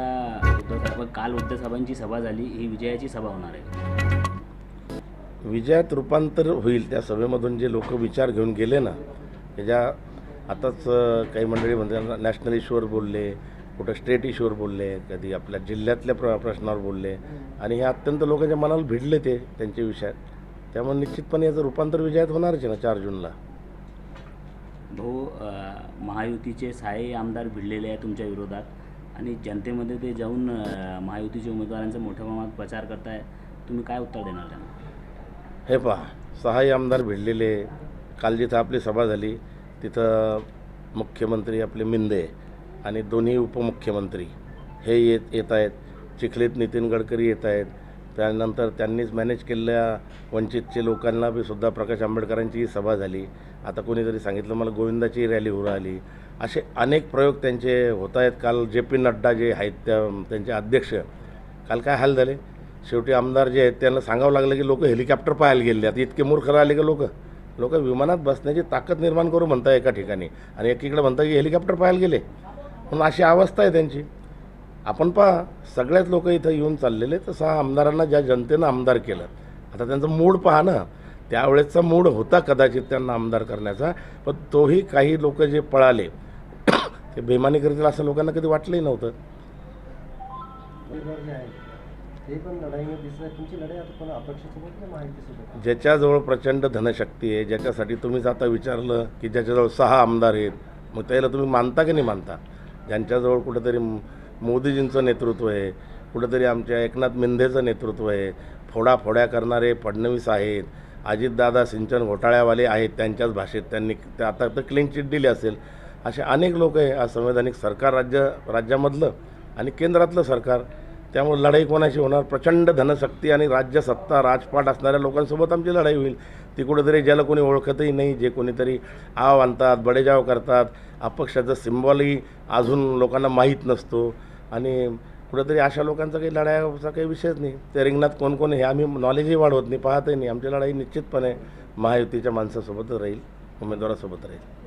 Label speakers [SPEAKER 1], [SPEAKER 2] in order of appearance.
[SPEAKER 1] साहेब काल उद्धव साहेबांची सभा झाली ही विजयाची सभा होणार आहे.
[SPEAKER 2] विजयात रूपांतर होईल त्या सभेमधून जे लोक विचार घेऊन गेले ना त्याच्या आताच काही मंडळी म्हणतात नॅशनल इश्यूवर बोलले कुठं स्टेट इश्यूवर बोलले कधी आपल्या जिल्ह्यातल्या प्र प्रश्नावर बोलले आणि हे अत्यंत लोकांच्या मनाला भिडले ते त्यांच्या विषयात त्यामुळे निश्चितपणे याचं रूपांतर विजयात होणारच आहे ना चार जूनला?
[SPEAKER 1] भाऊ महायुतीचे सहाही आमदार भिडलेले आहे तुमच्या विरोधात. आणि जनतेमध्ये ते जाऊन महायुतीच्या उमेदवारांचा मोठ्या प्रमाणात प्रचार करताय तुम्ही काय उत्तर देणार त्यांना?
[SPEAKER 2] हे पहा सहाही आमदार भिडलेले काल जिथं आपली सभा झाली तिथं मुख्यमंत्री आपले मिंदे आणि दोन्ही उपमुख्यमंत्री हे येत येत आहेत. चिखलीत नितीन गडकरी येत आहेत. त्यानंतर त्यांनीच मॅनेज केलेल्या वंचितचे लोकांना बी सुद्धा प्रकाश आंबेडकरांचीही सभा झाली. आता कोणीतरी सांगितलं मला गोविंदाची रॅली होऊ राहिली. असे अनेक प्रयोग त्यांचे होत आहेत. काल जे पी नड्डा जे आहेत त्या त्यांचे अध्यक्ष काल काय हाल झाले? शेवटी आमदार जे आहेत त्यांना सांगावं लागलं की लोक हेलिकॉप्टर पाहायला गेले आता इतके मूर्ख राहिले का लोक? लोक विमानात बसण्याची ताकद निर्माण करू म्हणता एका ठिकाणी आणि एकीकडे म्हणता की हेलिकॉप्टर पाहायला गेले. म्हणून अशी अवस्था आहे त्यांची. आपण पहा सगळ्याच लोक इथं येऊन चाललेले तर सहा आमदारांना ज्या जनतेनं आमदार केलं आता त्यांचं मूड पहा ना. त्यावेळेसचा मूड होता कदाचित त्यांना आमदार करण्याचा पण तोही काही लोक जे पळाले ते बेमानी करतील असं लोकांना कधी वाटलंही नव्हतं. ज्याच्याजवळ प्रचंड धनशक्ती आहे ज्याच्यासाठी तुम्हीच आता विचारलं की ज्याच्याजवळ सहा आमदार आहेत मग त्याला तुम्ही मानता की नाही मानता? ज्यांच्याजवळ कुठंतरी मोदीजींचं नेतृत्व आहे. कुठंतरी आमच्या एकनाथ मिंधेचं नेतृत्व आहे. फोडाफोड्या करणारे फडणवीस आहेत. अजितदादा सिंचन घोटाळ्यावाले आहेत. त्यांच्याच भाषेत त्यांनी त्या आता तर क्लीन चिट दिली असेल. असे अनेक लोक आहे. असंवैधानिक सरकार राज्य राज्यामधलं आणि केंद्रातलं सरकार. त्यामुळे लढाई कोणाशी होणार? प्रचंड धनशक्ती आणि राज्यसत्ता राजपाट असणाऱ्या लोकांसोबत आमची लढाई होईल. ती कुठेतरी ज्याला कोणी ओळखतही नाही जे कोणीतरी आव आणतात बडेजाव करतात. अपक्षाचं सिम्बॉलही अजून लोकांना माहीत नसतो. आणि कुठेतरी अशा लोकांचा काही लढाईचा काही विषयच नाही. ते रिंगणात कोण कोण हे आम्ही नॉलेजही वाढवत नाही पाहतही नाही. आमची लढाई निश्चितपणे महायुतीच्या माणसासोबतच राहील उमेदवारासोबत राहील.